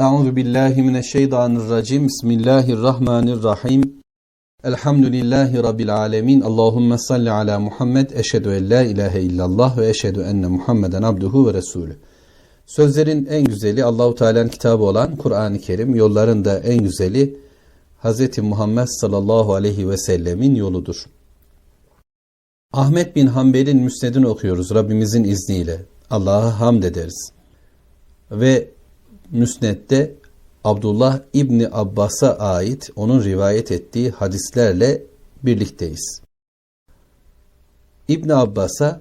Euzu billahi mineşşeytanirracim. Bismillahirrahmanirrahim. Elhamdülillahi rabbil alamin. Allahumme salli ala Muhammed. Eşhedü en la ilahe illallah ve eşhedü enne Muhammeden abduhu ve resulü. Sözlerin en güzeli Allahu Teala'nın kitabı olan Kur'an-ı Kerim, yolların da en güzeli Hz. Muhammed sallallahu aleyhi ve sellemin yoludur. Ahmet bin Hanbel'in müsnedini okuyoruz Rabbimizin izniyle. Allah'a hamd ederiz. Ve müsnette Abdullah İbni Abbas'a ait onun rivayet ettiği hadislerle birlikteyiz. İbni Abbas'a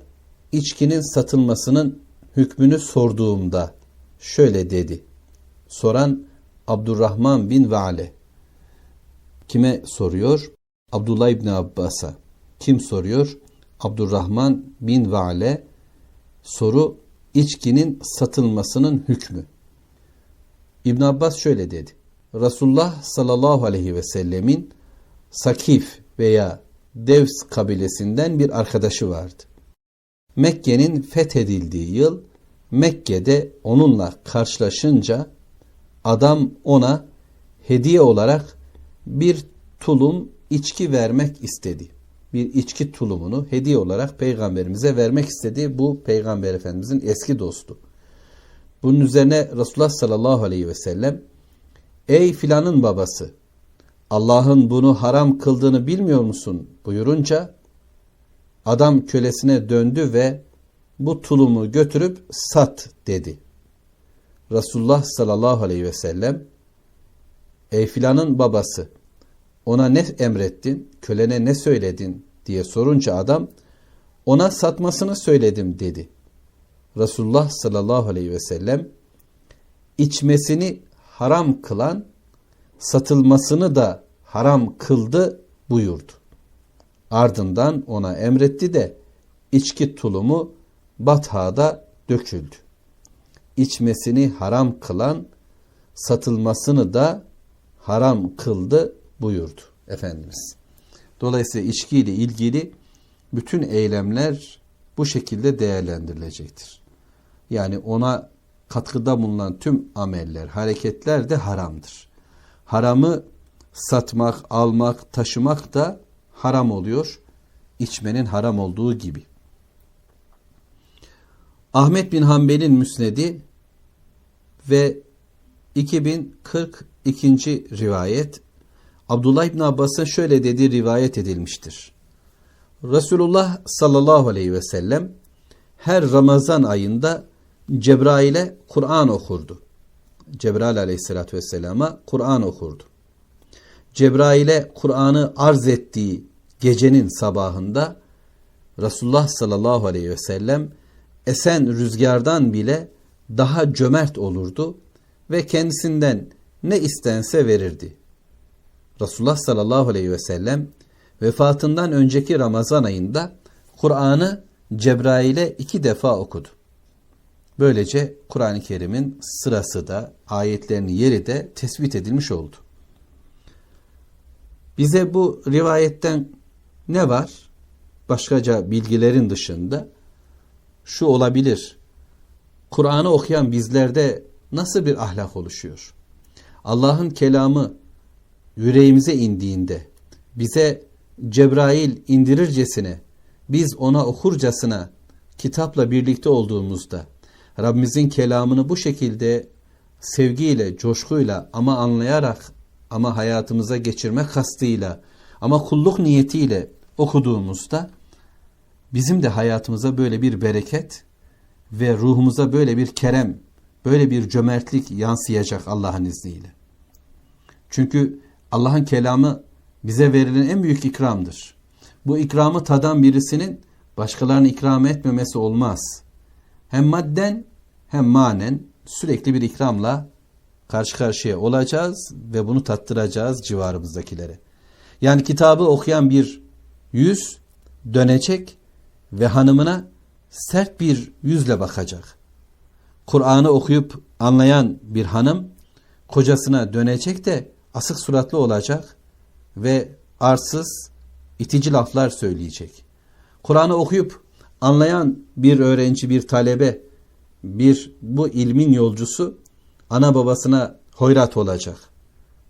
içkinin satılmasının hükmünü sorduğumda şöyle dedi. Soran Abdurrahman bin Vale. Kime soruyor? Abdullah İbni Abbas'a. Kim soruyor? Abdurrahman bin Vale. Soru içkinin satılmasının hükmü. İbn Abbas şöyle dedi. Resulullah sallallahu aleyhi ve sellemin Sakif veya Devs kabilesinden bir arkadaşı vardı. Mekke'nin fethedildiği yıl Mekke'de onunla karşılaşınca adam ona hediye olarak bir tulum içki vermek istedi. Bir içki tulumunu hediye olarak peygamberimize vermek istedi. Bu peygamber efendimizin eski dostu. Bunun üzerine Resulullah sallallahu aleyhi ve sellem ey filanın babası Allah'ın bunu haram kıldığını bilmiyor musun buyurunca adam kölesine döndü ve bu tulumu götürüp sat dedi. Resulullah sallallahu aleyhi ve sellem ey filanın babası ona ne emrettin kölene ne söyledin diye sorunca adam ona satmasını söyledim dedi. Resulullah sallallahu aleyhi ve sellem içmesini haram kılan satılmasını da haram kıldı buyurdu. Ardından ona emretti de içki tulumu bathada döküldü. İçmesini haram kılan satılmasını da haram kıldı buyurdu Efendimiz. Dolayısıyla içki ile ilgili bütün eylemler bu şekilde değerlendirilecektir. Yani ona katkıda bulunan tüm ameller, hareketler de haramdır. Haramı satmak, almak, taşımak da haram oluyor. İçmenin haram olduğu gibi. Ahmet bin Hanbel'in müsnedi ve 2042. rivayet Abdullah İbn Abbas'ın şöyle dediği rivayet edilmiştir. Resulullah sallallahu aleyhi ve sellem her Ramazan ayında Cebrail'e Kur'an okurdu. Cebrail aleyhissalatü vesselama Kur'an okurdu. Cebrail'e Kur'an'ı arz ettiği gecenin sabahında Resulullah sallallahu aleyhi ve sellem esen rüzgardan bile daha cömert olurdu ve kendisinden ne istense verirdi. Resulullah sallallahu aleyhi ve sellem vefatından önceki Ramazan ayında Kur'an'ı Cebrail'e iki defa okudu. Böylece Kur'an-ı Kerim'in sırası da ayetlerinin yeri de tespit edilmiş oldu. Bize bu rivayetten ne var? Başkaca bilgilerin dışında şu olabilir. Kur'an'ı okuyan bizlerde nasıl bir ahlak oluşuyor? Allah'ın kelamı yüreğimize indiğinde bize Cebrail indirircesine biz ona okurcasına kitapla birlikte olduğumuzda Rabbimizin kelamını bu şekilde sevgiyle, coşkuyla ama anlayarak ama hayatımıza geçirme kastıyla ama kulluk niyetiyle okuduğumuzda bizim de hayatımıza böyle bir bereket ve ruhumuza böyle bir kerem, böyle bir cömertlik yansıyacak Allah'ın izniyle. Çünkü Allah'ın kelamı bize verilen en büyük ikramdır. Bu ikramı tadan birisinin başkalarını ikram etmemesi olmaz. Hem madden hem manen sürekli bir ikramla karşı karşıya olacağız ve bunu tattıracağız civarımızdakilere. Yani kitabı okuyan bir yüz dönecek ve hanımına sert bir yüzle bakacak. Kur'an'ı okuyup anlayan bir hanım kocasına dönecek de asık suratlı olacak ve arsız, itici laflar söyleyecek. Kur'an'ı okuyup anlayan bir öğrenci, bir talebe, bir bu ilmin yolcusu ana babasına hoyrat olacak.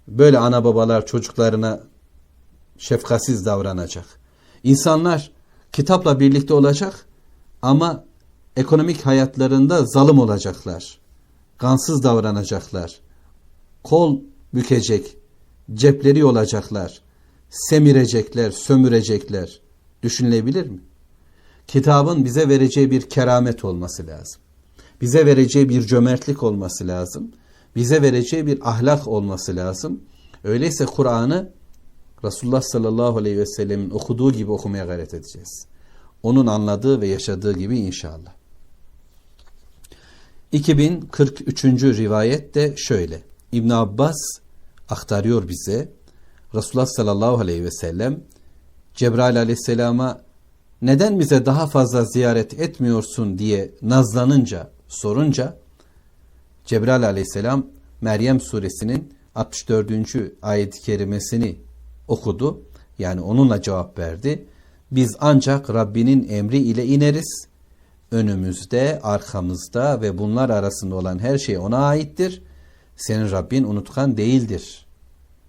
Böyle ana babalar çocuklarına şefkatsiz davranacak. İnsanlar kitapla birlikte olacak ama ekonomik hayatlarında zalim olacaklar. Gansız davranacaklar. Kol bükecek, cepleri olacaklar. Semirecekler, sömürecekler. Düşünülebilir mi? Kitabın bize vereceği bir keramet olması lazım. Bize vereceği bir cömertlik olması lazım. Bize vereceği bir ahlak olması lazım. Öyleyse Kur'an'ı Resulullah sallallahu aleyhi ve sellemin okuduğu gibi okumaya gayret edeceğiz. Onun anladığı ve yaşadığı gibi inşallah. 2043. rivayet de şöyle. İbn Abbas aktarıyor bize. Resulullah sallallahu aleyhi ve sellem Cebrail aleyhisselama neden bize daha fazla ziyaret etmiyorsun diye nazlanınca, sorunca Cebrail aleyhisselam Meryem suresinin 64. ayet-i kerimesini okudu. Yani onunla cevap verdi. Biz ancak Rabbinin emri ile ineriz. Önümüzde, arkamızda ve bunlar arasında olan her şey ona aittir. Senin Rabbin unutkan değildir.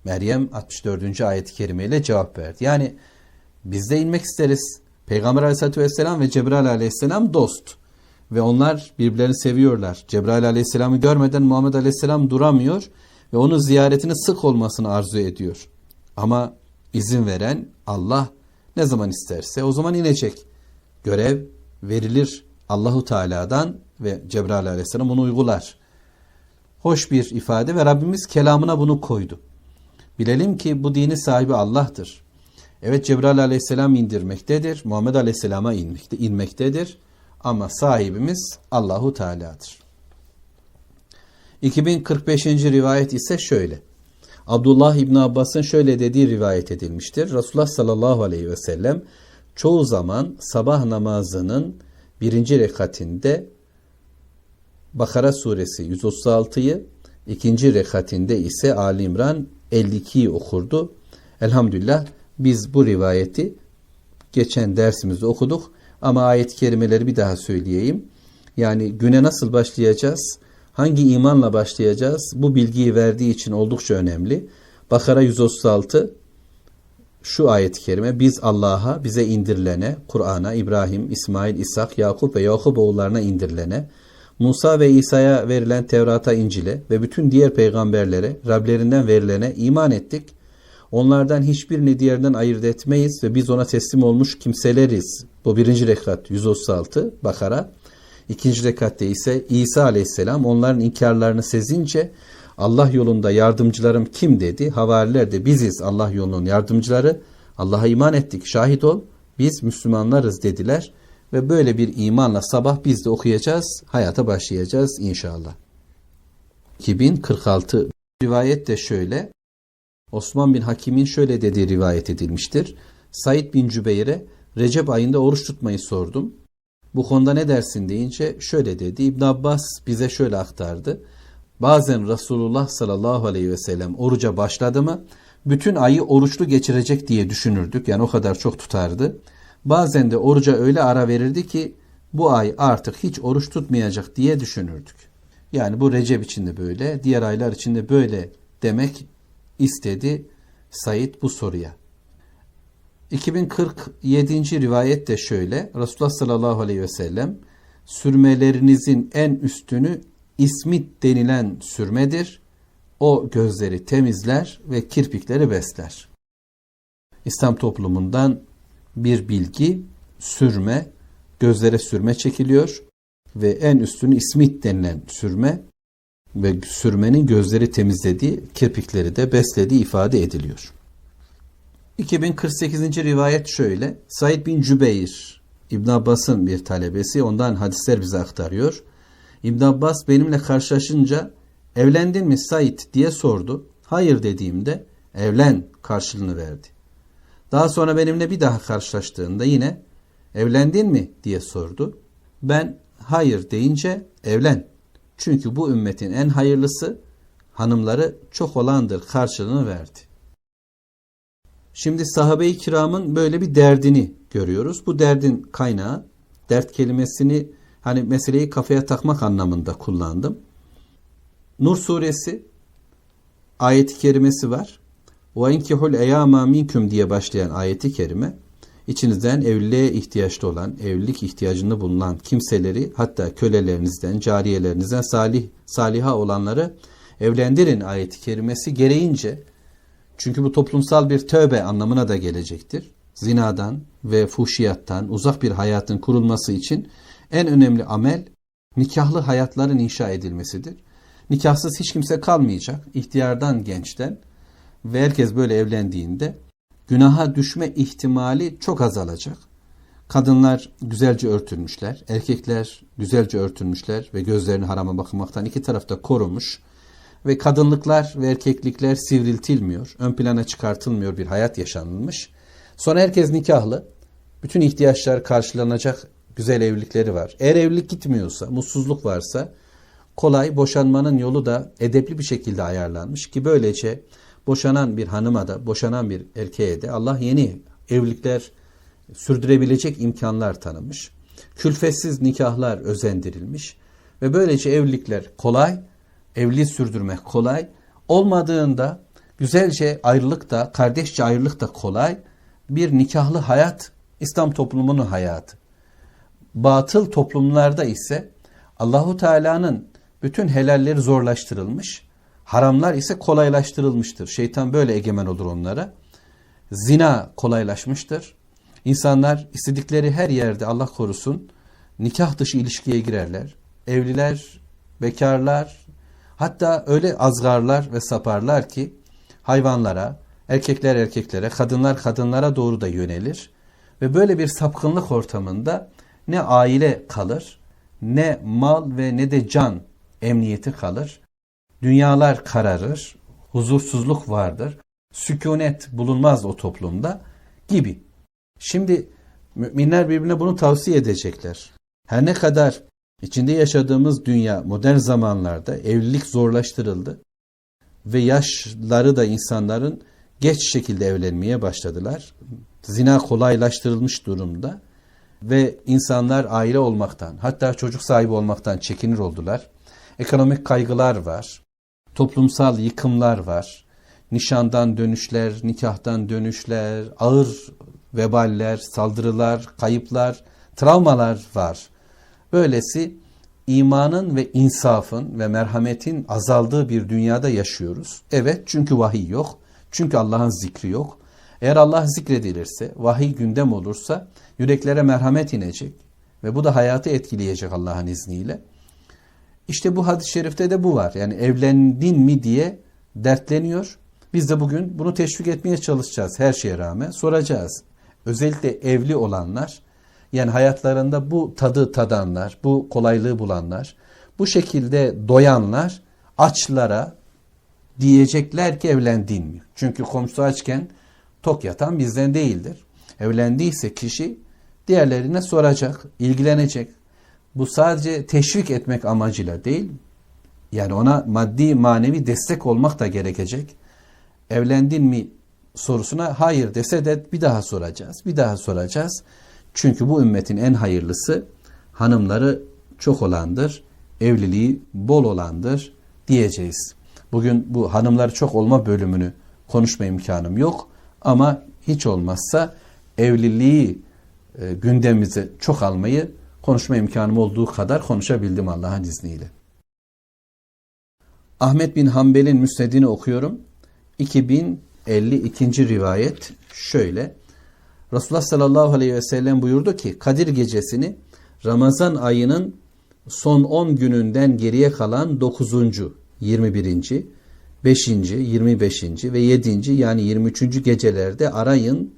Meryem 64. ayet-i kerimeyle cevap verdi. Yani biz de inmek isteriz. Peygamber aleyhissalatü vesselam ve Cebrail aleyhisselam dost. Ve onlar birbirlerini seviyorlar. Cebrail aleyhisselamı görmeden Muhammed aleyhisselam duramıyor ve onun ziyaretini sık olmasını arzu ediyor. Ama izin veren Allah ne zaman isterse o zaman inecek. Görev verilir Allahu Teala'dan ve Cebrail aleyhisselam onu uygular. Hoş bir ifade ve Rabbimiz kelamına bunu koydu. Bilelim ki bu dini sahibi Allah'tır. Evet Cebrail aleyhisselam indirmektedir. Muhammed aleyhisselama inmekte, inmektedir. Ama sahibimiz Allahu Teala'dır. 2045. rivayet ise şöyle. Abdullah İbn Abbas'ın şöyle dediği rivayet edilmiştir. Resulullah sallallahu aleyhi ve sellem çoğu zaman sabah namazının birinci rekatinde Bakara suresi 136'yı, ikinci rekatinde ise Ali İmran 52'yi okurdu. Elhamdülillah biz bu rivayeti geçen dersimizde okuduk ama ayet-i kerimeleri bir daha söyleyeyim. Yani güne nasıl başlayacağız? Hangi imanla başlayacağız? Bu bilgiyi verdiği için oldukça önemli. Bakara 136 şu ayet-i kerime biz Allah'a bize indirilene, Kur'an'a, İbrahim, İsmail, İshak, Yakup ve Yakup oğullarına indirilene, Musa ve İsa'ya verilen Tevrat'a, İncil'e ve bütün diğer peygamberlere Rablerinden verilene iman ettik. Onlardan hiçbirini diğerinden ayırt etmeyiz ve biz ona teslim olmuş kimseleriz. Bu birinci rekat 136 Bakara. İkinci rekatte ise İsa aleyhisselam onların inkarlarını sezince Allah yolunda yardımcılarım kim dedi. Havariler de biziz Allah yolunun yardımcıları. Allah'a iman ettik şahit ol biz Müslümanlarız dediler. Ve böyle bir imanla sabah biz de okuyacağız, hayata başlayacağız inşallah. 2046 rivayet de şöyle. Osman bin Hakim'in şöyle dediği rivayet edilmiştir. Said bin Cübeyr'e Recep ayında oruç tutmayı sordum. Bu konuda ne dersin deyince şöyle dedi. İbn Abbas bize şöyle aktardı. Bazen Resulullah sallallahu aleyhi ve sellem oruca başladı mı bütün ayı oruçlu geçirecek diye düşünürdük. Yani o kadar çok tutardı. Bazen de oruca öyle ara verirdi ki bu ay artık hiç oruç tutmayacak diye düşünürdük. Yani bu Recep için de böyle, diğer aylar için de böyle demek istedi Said bu soruya. 2047. rivayet de şöyle. Resulullah sallallahu aleyhi ve sellem sürmelerinizin en üstünü ismit denilen sürmedir. O gözleri temizler ve kirpikleri besler. İslam toplumundan bir bilgi sürme, gözlere sürme çekiliyor ve en üstünü ismit denilen sürme ve sürmenin gözleri temizlediği, kirpikleri de beslediği ifade ediliyor. 2048. rivayet şöyle. Said bin Cübeyr, İbn Abbas'ın bir talebesi, ondan hadisler bize aktarıyor. İbn Abbas benimle karşılaşınca evlendin mi Said diye sordu. Hayır dediğimde evlen karşılığını verdi. Daha sonra benimle bir daha karşılaştığında yine evlendin mi diye sordu. Ben hayır deyince evlen. Çünkü bu ümmetin en hayırlısı hanımları çok olandır karşılığını verdi. Şimdi sahabe-i kiramın böyle bir derdini görüyoruz. Bu derdin kaynağı, dert kelimesini hani meseleyi kafaya takmak anlamında kullandım. Nur suresi ayeti kerimesi var. وَاِنْكِحُ الْاَيَامَا minkum diye başlayan ayeti kerime içinizden evliliğe ihtiyaçlı olan, evlilik ihtiyacında bulunan kimseleri hatta kölelerinizden, cariyelerinizden salih, saliha olanları evlendirin ayeti kerimesi gereğince çünkü bu toplumsal bir tövbe anlamına da gelecektir. Zinadan ve fuhşiyattan uzak bir hayatın kurulması için en önemli amel nikahlı hayatların inşa edilmesidir. Nikahsız hiç kimse kalmayacak. İhtiyardan gençten ve herkes böyle evlendiğinde günaha düşme ihtimali çok azalacak. Kadınlar güzelce örtülmüşler, erkekler güzelce örtülmüşler ve gözlerini harama bakmaktan iki tarafta korumuş ve kadınlıklar ve erkeklikler sivriltilmiyor, ön plana çıkartılmıyor bir hayat yaşanılmış. Sonra herkes nikahlı, bütün ihtiyaçlar karşılanacak güzel evlilikleri var. Eğer evlilik gitmiyorsa, mutsuzluk varsa kolay boşanmanın yolu da edepli bir şekilde ayarlanmış ki böylece boşanan bir hanıma da, boşanan bir erkeğe de Allah yeni evlilikler sürdürebilecek imkanlar tanımış. Külfetsiz nikahlar özendirilmiş ve böylece evlilikler kolay, evliliği sürdürmek kolay. Olmadığında güzelce ayrılık da, kardeşçe ayrılık da kolay. Bir nikahlı hayat İslam toplumunun hayatı. Batıl toplumlarda ise Allahu Teala'nın bütün helalleri zorlaştırılmış, haramlar ise kolaylaştırılmıştır. Şeytan böyle egemen olur onlara. Zina kolaylaşmıştır. İnsanlar istedikleri her yerde Allah korusun nikah dışı ilişkiye girerler. Evliler, bekarlar, hatta öyle azgarlar ve saparlar ki hayvanlara, erkekler erkeklere, kadınlar kadınlara doğru da yönelir. Ve böyle bir sapkınlık ortamında ne aile kalır, ne mal ve ne de can emniyeti kalır. Dünyalar kararır, huzursuzluk vardır, sükunet bulunmaz o toplumda gibi. Şimdi müminler birbirine bunu tavsiye edecekler. Her ne kadar içinde yaşadığımız dünya modern zamanlarda evlilik zorlaştırıldı ve yaşları da insanların geç şekilde evlenmeye başladılar. Zina kolaylaştırılmış durumda ve insanlar aile olmaktan hatta çocuk sahibi olmaktan çekinir oldular. Ekonomik kaygılar var. Toplumsal yıkımlar var. Nişandan dönüşler, nikahtan dönüşler, ağır veballer, saldırılar, kayıplar, travmalar var. Böylesi imanın ve insafın ve merhametin azaldığı bir dünyada yaşıyoruz. Evet çünkü vahiy yok. Çünkü Allah'ın zikri yok. Eğer Allah zikredilirse, vahiy gündem olursa yüreklere merhamet inecek ve bu da hayatı etkileyecek Allah'ın izniyle. İşte bu hadis-i şerifte de bu var. Yani evlendin mi diye dertleniyor. Biz de bugün bunu teşvik etmeye çalışacağız her şeye rağmen. Soracağız. Özellikle evli olanlar, yani hayatlarında bu tadı tadanlar, bu kolaylığı bulanlar, bu şekilde doyanlar açlara diyecekler ki evlendin mi? Çünkü komşu açken tok yatan bizden değildir. Evlendiyse kişi diğerlerine soracak, ilgilenecek. Bu sadece teşvik etmek amacıyla değil, yani ona maddi manevi destek olmak da gerekecek. Evlendin mi sorusuna hayır dese de bir daha soracağız, bir daha soracağız. Çünkü bu ümmetin en hayırlısı hanımları çok olandır, evliliği bol olandır diyeceğiz. Bugün bu hanımları çok olma bölümünü konuşma imkanım yok ama hiç olmazsa evliliği e, gündemimize çok almayı konuşma imkanım olduğu kadar konuşabildim Allah'ın izniyle. Ahmet bin Hanbel'in müsnedini okuyorum. 2052. rivayet şöyle. Resulullah sallallahu aleyhi ve sellem buyurdu ki Kadir gecesini Ramazan ayının son 10 gününden geriye kalan 9. 21. 5. 25. ve 7. yani 23. gecelerde arayın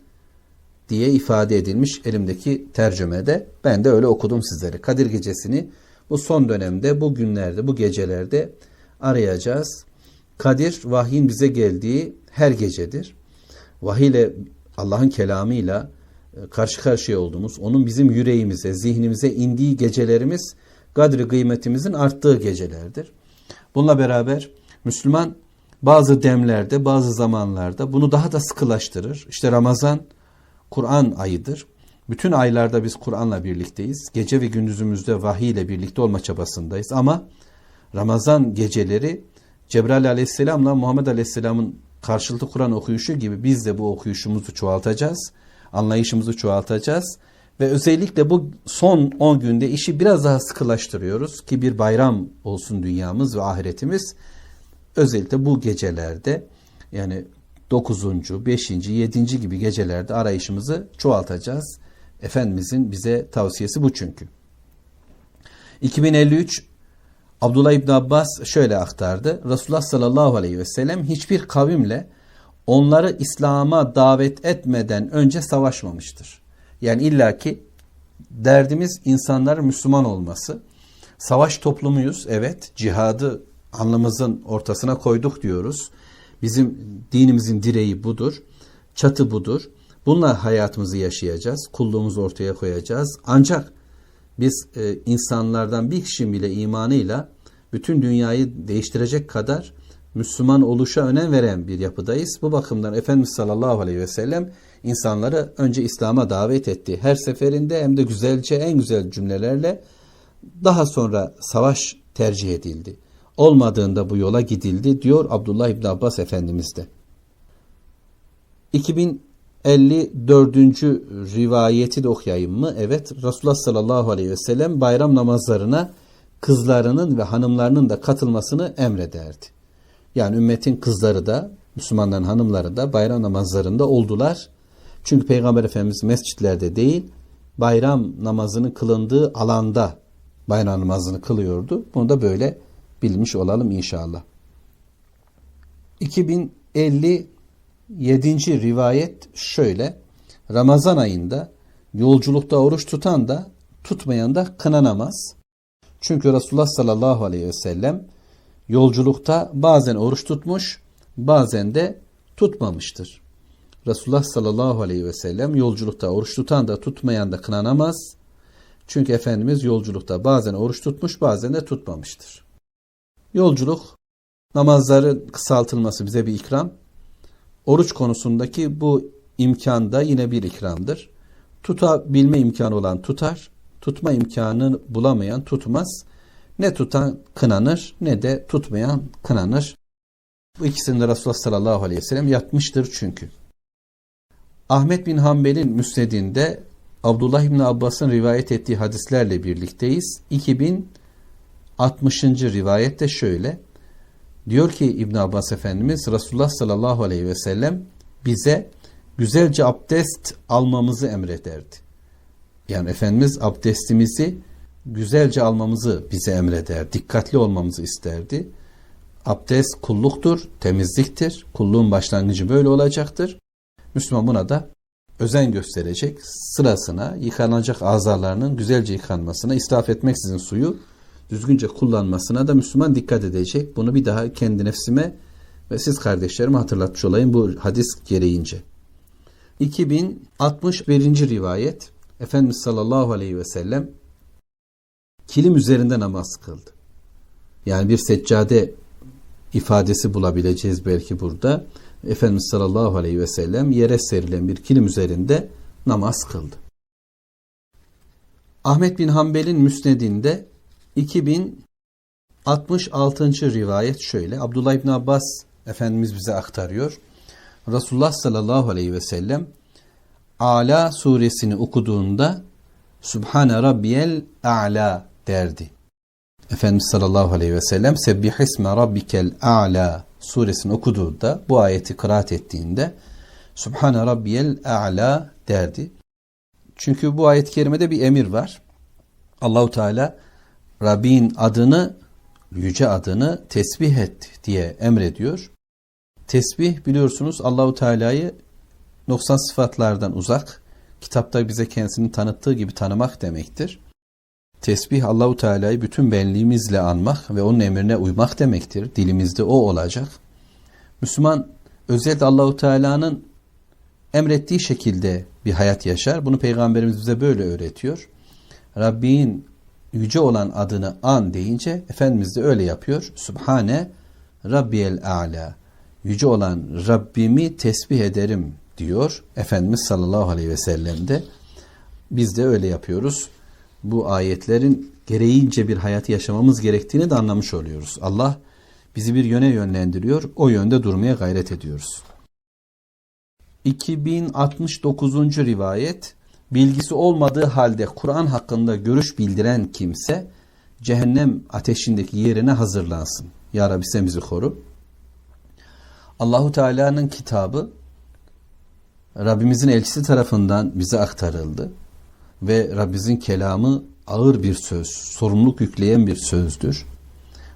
diye ifade edilmiş elimdeki tercümede. Ben de öyle okudum sizlere. Kadir gecesini bu son dönemde, bu günlerde, bu gecelerde arayacağız. Kadir vahyin bize geldiği her gecedir. Vahiy ile Allah'ın kelamıyla e, karşı karşıya olduğumuz, onun bizim yüreğimize, zihnimize indiği gecelerimiz kadri kıymetimizin arttığı gecelerdir. Bununla beraber Müslüman bazı demlerde, bazı zamanlarda bunu daha da sıkılaştırır. İşte Ramazan Kur'an ayıdır. Bütün aylarda biz Kur'an'la birlikteyiz. Gece ve gündüzümüzde vahiy ile birlikte olma çabasındayız. Ama Ramazan geceleri Cebrail aleyhisselamla Muhammed aleyhisselamın karşılıklı Kur'an okuyuşu gibi biz de bu okuyuşumuzu çoğaltacağız. Anlayışımızı çoğaltacağız. Ve özellikle bu son 10 günde işi biraz daha sıkılaştırıyoruz ki bir bayram olsun dünyamız ve ahiretimiz. Özellikle bu gecelerde yani 9. 5. 7. gibi gecelerde arayışımızı çoğaltacağız. Efendimizin bize tavsiyesi bu çünkü. 2053 Abdullah İbn Abbas şöyle aktardı. Resulullah sallallahu aleyhi ve sellem hiçbir kavimle onları İslam'a davet etmeden önce savaşmamıştır. Yani illaki derdimiz insanların Müslüman olması. Savaş toplumuyuz evet cihadı alnımızın ortasına koyduk diyoruz. Bizim dinimizin direği budur. Çatı budur. Bununla hayatımızı yaşayacağız. Kulluğumuzu ortaya koyacağız. Ancak biz e, insanlardan bir kişi bile imanıyla bütün dünyayı değiştirecek kadar Müslüman oluşa önem veren bir yapıdayız. Bu bakımdan Efendimiz sallallahu aleyhi ve sellem insanları önce İslam'a davet etti. Her seferinde hem de güzelce en güzel cümlelerle daha sonra savaş tercih edildi. Olmadığında bu yola gidildi diyor Abdullah İbn Abbas Efendimiz de. 2054. rivayeti de okuyayım mı? Evet Resulullah sallallahu aleyhi ve sellem bayram namazlarına kızlarının ve hanımlarının da katılmasını emrederdi. Yani ümmetin kızları da Müslümanların hanımları da bayram namazlarında oldular. Çünkü Peygamber Efendimiz mescitlerde değil bayram namazının kılındığı alanda bayram namazını kılıyordu. Bunu da böyle bilmiş olalım inşallah. 2057. rivayet şöyle. Ramazan ayında yolculukta oruç tutan da tutmayan da kınanamaz. Çünkü Resulullah sallallahu aleyhi ve sellem yolculukta bazen oruç tutmuş, bazen de tutmamıştır. Resulullah sallallahu aleyhi ve sellem yolculukta oruç tutan da tutmayan da kınanamaz. Çünkü Efendimiz yolculukta bazen oruç tutmuş, bazen de tutmamıştır. Yolculuk, namazların kısaltılması bize bir ikram. Oruç konusundaki bu imkan da yine bir ikramdır. Tutabilme imkanı olan tutar, tutma imkanını bulamayan tutmaz. Ne tutan kınanır ne de tutmayan kınanır. Bu ikisini de Resulullah sallallahu aleyhi ve sellem yatmıştır çünkü. Ahmet bin Hanbel'in müsnedinde Abdullah bin Abbas'ın rivayet ettiği hadislerle birlikteyiz. 2060. rivayette şöyle. Diyor ki İbn Abbas Efendimiz Resulullah sallallahu aleyhi ve sellem bize güzelce abdest almamızı emrederdi. Yani Efendimiz abdestimizi güzelce almamızı bize emreder. Dikkatli olmamızı isterdi. Abdest kulluktur, temizliktir. Kulluğun başlangıcı böyle olacaktır. Müslüman buna da özen gösterecek. Sırasına yıkanacak azalarının güzelce yıkanmasına, israf etmeksizin suyu düzgünce kullanmasına da Müslüman dikkat edecek. Bunu bir daha kendi nefsime ve siz kardeşlerime hatırlatmış olayım bu hadis gereğince. 2061. rivayet Efendimiz sallallahu aleyhi ve sellem kilim üzerinde namaz kıldı. Yani bir seccade ifadesi bulabileceğiz belki burada. Efendimiz sallallahu aleyhi ve sellem yere serilen bir kilim üzerinde namaz kıldı. Ahmet bin Hanbel'in müsnedinde 2066. rivayet şöyle. Abdullah İbn Abbas Efendimiz bize aktarıyor. Resulullah sallallahu aleyhi ve sellem Ala suresini okuduğunda Subhane Rabbiyel A'la derdi. Efendimiz sallallahu aleyhi ve sellem Sebbihisme Rabbikel A'la suresini okuduğunda bu ayeti kıraat ettiğinde Subhane Rabbiyel A'la derdi. Çünkü bu ayet-i kerimede bir emir var. Allahu Teala Rabbin adını yüce adını tesbih et diye emrediyor. Tesbih biliyorsunuz Allahu Teala'yı noksan sıfatlardan uzak, kitapta bize kendisini tanıttığı gibi tanımak demektir. Tesbih Allahu Teala'yı bütün benliğimizle anmak ve onun emrine uymak demektir. Dilimizde o olacak. Müslüman özellikle Allahu Teala'nın emrettiği şekilde bir hayat yaşar. Bunu peygamberimiz bize böyle öğretiyor. Rabbin yüce olan adını an deyince Efendimiz de öyle yapıyor. Subhane Rabbiyel A'la. Yüce olan Rabbimi tesbih ederim diyor Efendimiz sallallahu aleyhi ve sellem de. Biz de öyle yapıyoruz. Bu ayetlerin gereğince bir hayatı yaşamamız gerektiğini de anlamış oluyoruz. Allah bizi bir yöne yönlendiriyor. O yönde durmaya gayret ediyoruz. 2069. rivayet bilgisi olmadığı halde Kur'an hakkında görüş bildiren kimse cehennem ateşindeki yerine hazırlansın. Ya Rabbi sen bizi koru. Allahu Teala'nın kitabı Rabbimizin elçisi tarafından bize aktarıldı ve Rabbimizin kelamı ağır bir söz, sorumluluk yükleyen bir sözdür.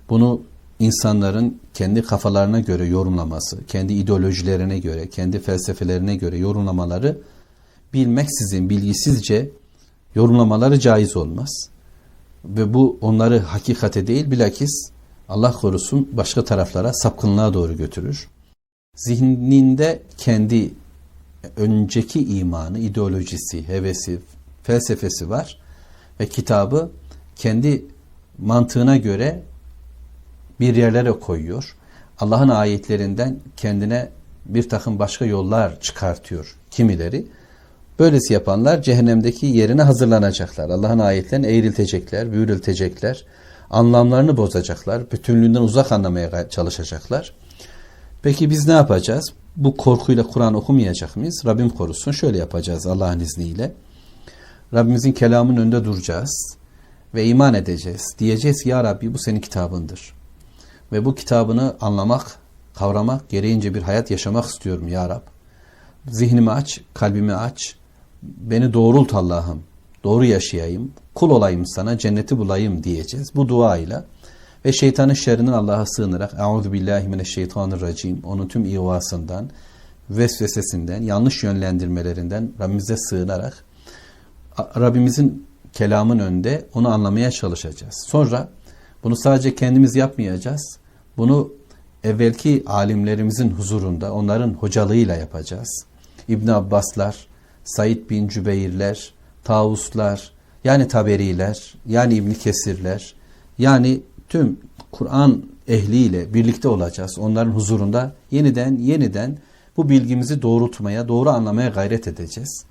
Bunu insanların kendi kafalarına göre yorumlaması, kendi ideolojilerine göre, kendi felsefelerine göre yorumlamaları bilmeksizin, bilgisizce yorumlamaları caiz olmaz. Ve bu onları hakikate değil bilakis Allah korusun başka taraflara sapkınlığa doğru götürür. Zihninde kendi önceki imanı, ideolojisi, hevesi, felsefesi var ve kitabı kendi mantığına göre bir yerlere koyuyor. Allah'ın ayetlerinden kendine bir takım başka yollar çıkartıyor kimileri. Böylesi yapanlar cehennemdeki yerine hazırlanacaklar. Allah'ın ayetlerini eğriltecekler, büyültecekler. Anlamlarını bozacaklar. Bütünlüğünden uzak anlamaya çalışacaklar. Peki biz ne yapacağız? Bu korkuyla Kur'an okumayacak mıyız? Rabbim korusun. Şöyle yapacağız Allah'ın izniyle. Rabbimizin kelamının önünde duracağız ve iman edeceğiz. Diyeceğiz ya Rabbi bu senin kitabındır. Ve bu kitabını anlamak, kavramak, gereğince bir hayat yaşamak istiyorum ya Rab. Zihnimi aç, kalbimi aç. Beni doğrult Allah'ım. Doğru yaşayayım. Kul olayım sana, cenneti bulayım diyeceğiz. Bu duayla ve şeytanın şerrinden Allah'a sığınarak Euzu billahi mineşşeytanirracim. Onun tüm ihvasından, vesvesesinden, yanlış yönlendirmelerinden Rabbimize sığınarak Rabbimizin kelamın önünde onu anlamaya çalışacağız. Sonra bunu sadece kendimiz yapmayacağız. Bunu evvelki alimlerimizin huzurunda, onların hocalığıyla yapacağız. İbn Abbaslar, Said bin Cübeyrler, Tavuslar, yani Taberiler, yani İbn Kesirler, yani tüm Kur'an ehliyle birlikte olacağız. Onların huzurunda yeniden yeniden bu bilgimizi doğrultmaya, doğru anlamaya gayret edeceğiz.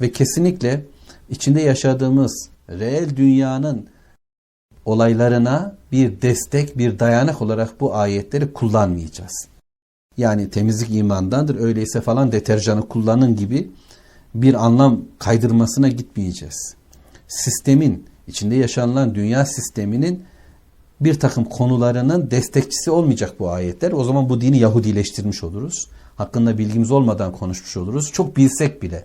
Ve kesinlikle içinde yaşadığımız reel dünyanın olaylarına bir destek, bir dayanak olarak bu ayetleri kullanmayacağız. Yani temizlik imandandır öyleyse falan deterjanı kullanın gibi bir anlam kaydırmasına gitmeyeceğiz. Sistemin, içinde yaşanılan dünya sisteminin bir takım konularının destekçisi olmayacak bu ayetler. O zaman bu dini Yahudileştirmiş oluruz. Hakkında bilgimiz olmadan konuşmuş oluruz. Çok bilsek bile.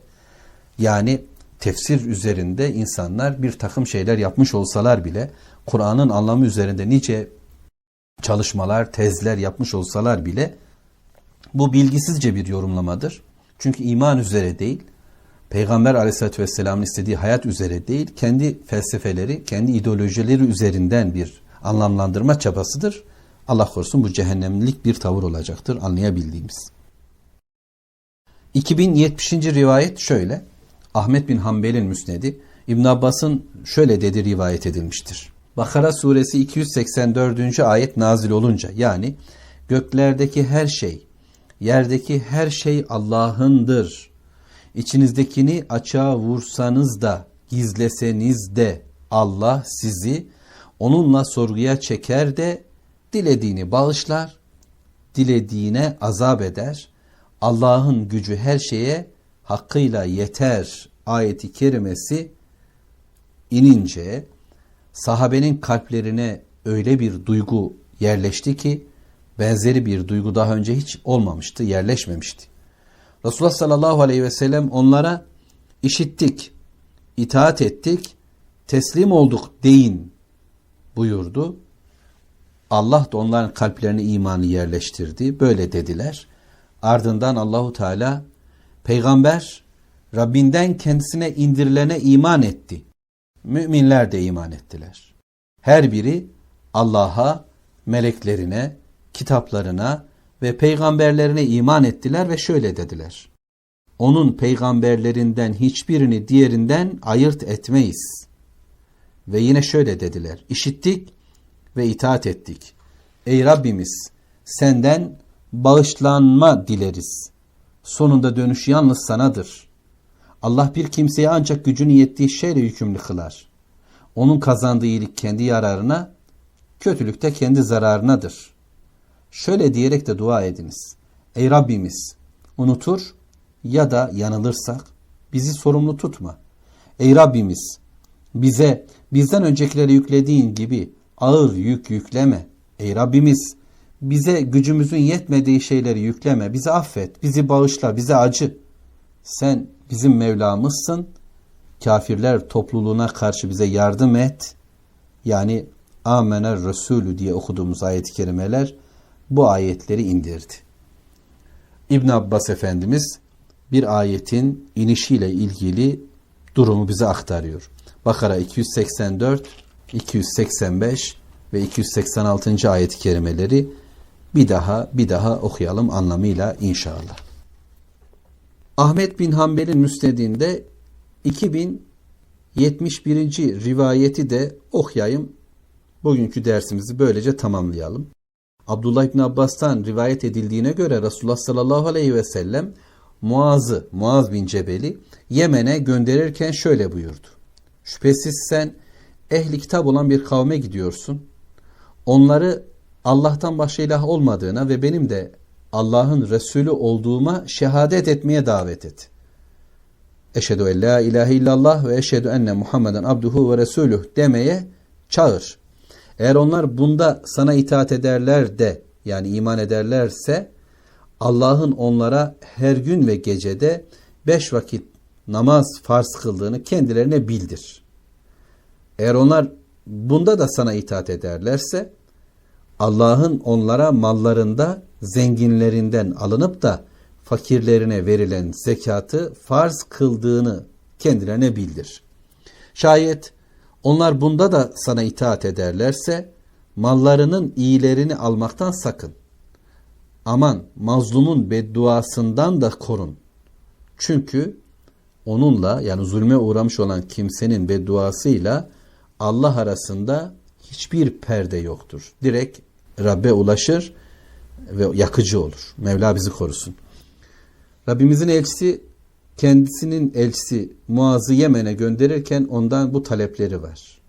Yani tefsir üzerinde insanlar bir takım şeyler yapmış olsalar bile Kur'an'ın anlamı üzerinde nice çalışmalar, tezler yapmış olsalar bile bu bilgisizce bir yorumlamadır. Çünkü iman üzere değil, Peygamber aleyhissalatü vesselamın istediği hayat üzere değil, kendi felsefeleri, kendi ideolojileri üzerinden bir anlamlandırma çabasıdır. Allah korusun bu cehennemlik bir tavır olacaktır anlayabildiğimiz. 2070. rivayet şöyle. Ahmet bin Hanbel'in müsnedi İbn Abbas'ın şöyle dedi rivayet edilmiştir. Bakara suresi 284. ayet nazil olunca yani göklerdeki her şey, yerdeki her şey Allah'ındır. İçinizdekini açığa vursanız da gizleseniz de Allah sizi onunla sorguya çeker de dilediğini bağışlar, dilediğine azap eder. Allah'ın gücü her şeye hakkıyla yeter ayeti kerimesi inince sahabenin kalplerine öyle bir duygu yerleşti ki benzeri bir duygu daha önce hiç olmamıştı, yerleşmemişti. Resulullah sallallahu aleyhi ve sellem onlara işittik, itaat ettik, teslim olduk deyin buyurdu. Allah da onların kalplerine imanı yerleştirdi. Böyle dediler. Ardından Allahu Teala peygamber Rabbinden kendisine indirilene iman etti. Müminler de iman ettiler. Her biri Allah'a, meleklerine, kitaplarına ve peygamberlerine iman ettiler ve şöyle dediler. Onun peygamberlerinden hiçbirini diğerinden ayırt etmeyiz. Ve yine şöyle dediler. İşittik ve itaat ettik. Ey Rabbimiz senden bağışlanma dileriz. Sonunda dönüş yalnız sanadır. Allah bir kimseye ancak gücünü yettiği şeyle yükümlü kılar. Onun kazandığı iyilik kendi yararına, kötülük de kendi zararınadır. Şöyle diyerek de dua ediniz. Ey Rabbimiz unutur ya da yanılırsak bizi sorumlu tutma. Ey Rabbimiz bize bizden öncekileri yüklediğin gibi ağır yük yükleme. Ey Rabbimiz bize gücümüzün yetmediği şeyleri yükleme. Bizi affet, bizi bağışla, bize acı. Sen bizim Mevlamızsın. Kafirler topluluğuna karşı bize yardım et. Yani Amener Resulü diye okuduğumuz ayet-i kerimeler bu ayetleri indirdi. İbn Abbas Efendimiz bir ayetin inişiyle ilgili durumu bize aktarıyor. Bakara 284, 285 ve 286. ayet-i kerimeleri bir daha bir daha okuyalım anlamıyla inşallah. Ahmet bin Hanbel'in müsnedinde 2071. rivayeti de okuyayım. Bugünkü dersimizi böylece tamamlayalım. Abdullah İbni Abbas'tan rivayet edildiğine göre Resulullah sallallahu aleyhi ve sellem Muaz'ı, Muaz bin Cebel'i Yemen'e gönderirken şöyle buyurdu. Şüphesiz sen ehli kitap olan bir kavme gidiyorsun. Onları Allah'tan başka ilah olmadığına ve benim de Allah'ın Resulü olduğuma şehadet etmeye davet et. Eşhedü en la ilahe illallah ve eşhedü enne Muhammeden abduhu ve resuluh demeye çağır. Eğer onlar bunda sana itaat ederler de yani iman ederlerse Allah'ın onlara her gün ve gecede beş vakit namaz farz kıldığını kendilerine bildir. Eğer onlar bunda da sana itaat ederlerse Allah'ın onlara mallarında zenginlerinden alınıp da fakirlerine verilen zekatı farz kıldığını kendilerine bildir. Şayet onlar bunda da sana itaat ederlerse mallarının iyilerini almaktan sakın. Aman mazlumun bedduasından da korun. Çünkü onunla yani zulme uğramış olan kimsenin bedduasıyla Allah arasında hiçbir perde yoktur. Direkt Rabbe ulaşır ve yakıcı olur. Mevla bizi korusun. Rabbimizin elçisi kendisinin elçisi Muaz'ı Yemen'e gönderirken ondan bu talepleri var.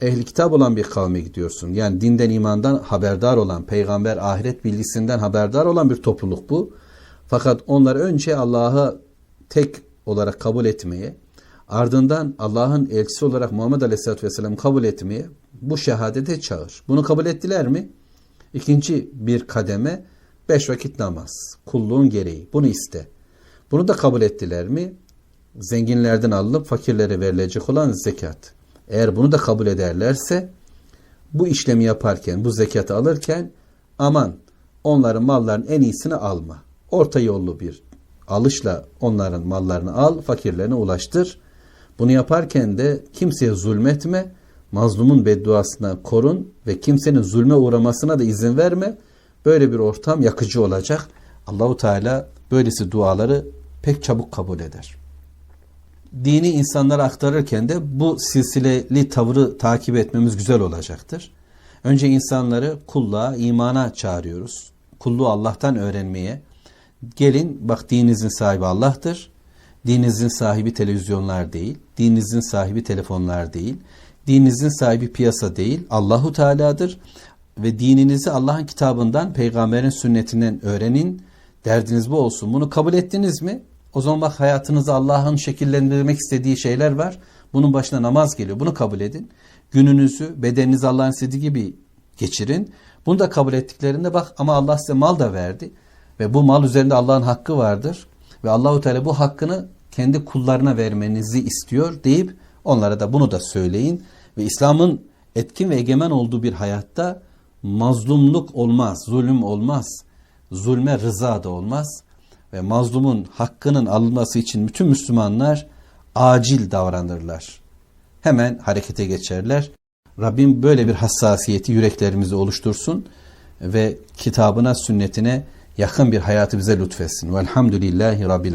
Ehli kitap olan bir kavme gidiyorsun. Yani dinden imandan haberdar olan, peygamber ahiret bilgisinden haberdar olan bir topluluk bu. Fakat onlar önce Allah'ı tek olarak kabul etmeye, ardından Allah'ın elçisi olarak Muhammed Aleyhisselatü Vesselam kabul etmeye bu şehadete çağır. Bunu kabul ettiler mi? İkinci bir kademe beş vakit namaz. Kulluğun gereği. Bunu iste. Bunu da kabul ettiler mi? Zenginlerden alınıp fakirlere verilecek olan zekat. Eğer bunu da kabul ederlerse bu işlemi yaparken, bu zekatı alırken aman onların malların en iyisini alma. Orta yollu bir alışla onların mallarını al, fakirlerine ulaştır. Bunu yaparken de kimseye zulmetme, mazlumun bedduasından korun ve kimsenin zulme uğramasına da izin verme. Böyle bir ortam yakıcı olacak. Allahu Teala böylesi duaları pek çabuk kabul eder. Dini insanlara aktarırken de bu silsileli tavrı takip etmemiz güzel olacaktır. Önce insanları kulluğa, imana çağırıyoruz. Kulluğu Allah'tan öğrenmeye. Gelin bak dininizin sahibi Allah'tır. Dininizin sahibi televizyonlar değil. Dininizin sahibi telefonlar değil. Dininizin sahibi piyasa değil. Allahu Teala'dır. Ve dininizi Allah'ın kitabından, peygamberin sünnetinden öğrenin. Derdiniz bu olsun. Bunu kabul ettiniz mi? O zaman bak hayatınızı Allah'ın şekillendirmek istediği şeyler var. Bunun başına namaz geliyor. Bunu kabul edin. Gününüzü, bedeninizi Allah'ın istediği gibi geçirin. Bunu da kabul ettiklerinde bak ama Allah size mal da verdi. Ve bu mal üzerinde Allah'ın hakkı vardır. Ve Allahu Teala bu hakkını kendi kullarına vermenizi istiyor deyip onlara da bunu da söyleyin. Ve İslam'ın etkin ve egemen olduğu bir hayatta mazlumluk olmaz, zulüm olmaz. Zulme rıza da olmaz. Ve mazlumun hakkının alınması için bütün Müslümanlar acil davranırlar. Hemen harekete geçerler. Rabbim böyle bir hassasiyeti yüreklerimizde oluştursun ve kitabına, sünnetine yakın bir hayatı bize lütfetsin. Velhamdülillahi Rabbil